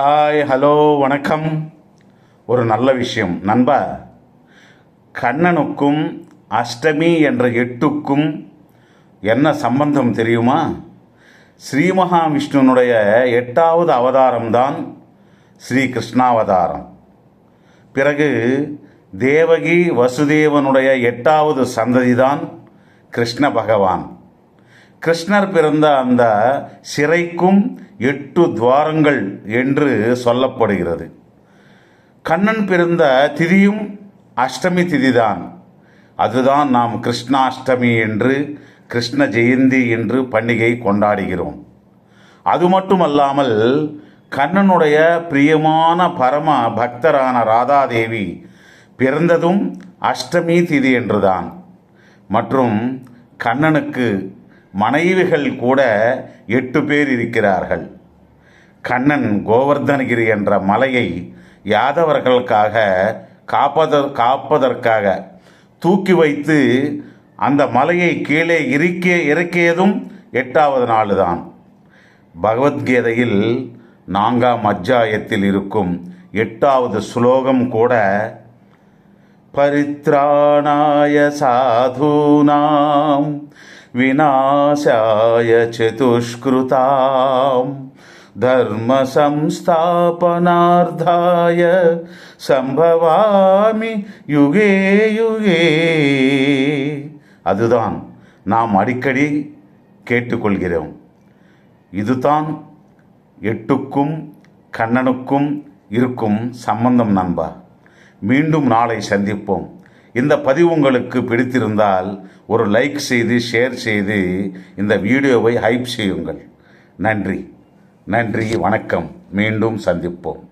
Hi hello வணக்கம். ஒரு நல்ல விஷயம். நண்பா கண்ணனுக்கும் அஷ்டமி என்ற எட்டுக்கும் என்ன சம்பந்தம் தெரியுமா? ஸ்ரீ மகாவிஷ்ணுனுடைய எட்டாவது அவதாரம்தான் ஸ்ரீ கிருஷ்ணாவதாரம் பிறகு தேவகி வசுதேவனுடைய எட்டாவது சந்ததிதான் கிருஷ்ண பகவான். கிருஷ்ணர் பிறந்த அந்த சிறைக்கும் எட்டு துவாரங்கள் என்று சொல்லப்படுகிறது. கண்ணன் பிறந்த திதியும் அஷ்டமி திதிதான். அதுதான் நாம் கிருஷ்ணாஷ்டமி என்று கிருஷ்ண ஜெயந்தி என்று பண்டிகை கொண்டாடுகிறோம். அது மட்டுமல்லாமல் கண்ணனுடைய பிரியமான பரம பக்தரான ராதாதேவி பிறந்ததும் அஷ்டமி திதி என்றுதான். மற்றும் கண்ணனுக்கு மனைவிகள் கூட எட்டு பேர் இருக்கிறார்கள். கண்ணன் கோவர்தனகிரி என்ற மலையை யாதவர்களுக்காக காப்பதற் காப்பதற்காக தூக்கி வைத்து அந்த மலையை கீழே இறுக்கிய இறக்கியதும் எட்டாவது நாள் தான் பகவத்கீதையில் நான்காம் அத்தியாயத்தில் இருக்கும் எட்டாவது ஸ்லோகம் கூட பரித்ராணாய சாதுனாம் विनाशाय चतुष्कृतां धर्मसंस्थापनार्थाय சம்பவாமி யுகே யுகே அதுதான் நாம் அடிக்கடி கேட்டுக்கொள்கிறோம் இதுதான் எட்டுக்கும் கண்ணனுக்கும் இருக்கும் சம்பந்தம் நண்பா மீண்டும் நாளை சந்திப்போம் இந்த பதிவு உங்களுக்கு பிடித்திருந்தால் ஒரு லைக் செய்து ஷேர் செய்து இந்த வீடியோவை ஹைப் செய்யுங்கள். நன்றி. நன்றி. வணக்கம். மீண்டும் சந்திப்போம்.